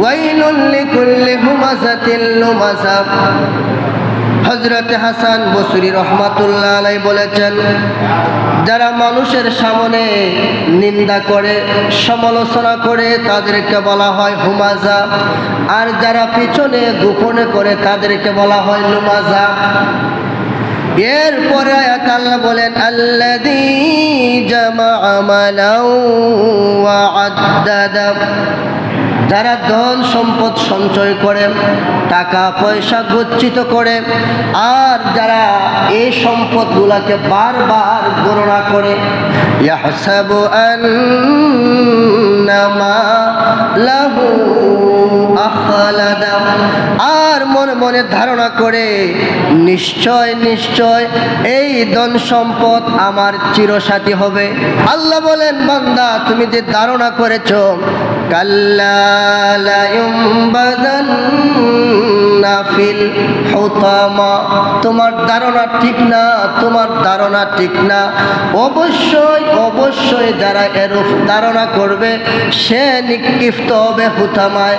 ওয়াইলুল লিকুল্লি হুমাযাতিল লুমাযা হজরত হাসান বসরি রহমাতুল্লাহ বলেছেন, যারা মানুষের সামনে নিন্দা করে, সমালোচনা করে, তাদেরকে বলা হয় হুমাজা। আর যারা পিছনে গোপনে করে, তাদেরকে বলা হয় লুমাজা এরপরে আয়াত আল্লাহ বলেন, আল্লাযী জামাআ মালাও ওয়া আদ্দাদা। যারা ধন সম্পদ সঞ্চয় করে, টাকা পয়সা গচ্ছিত করে, আর যারা এই সম্পদগুলাকে বারবার গণনা করে, ইয়াহসাবু আর মনে মনে ধারণা করে, নিশ্চয় নিশ্চয় এই ধন সম্পদ আমার চিরসাথী হবে। আল্লাহ বলেন, বান্দা, তুমি যে ধারণা করেছ তোমার ধারণা ঠিক না, তোমার ধারণা ঠিক না। অবশ্যই অবশ্যই যারা এরূপ ধারণা করবে, সে নিক্ষিপ্ত হবে হুতামায়।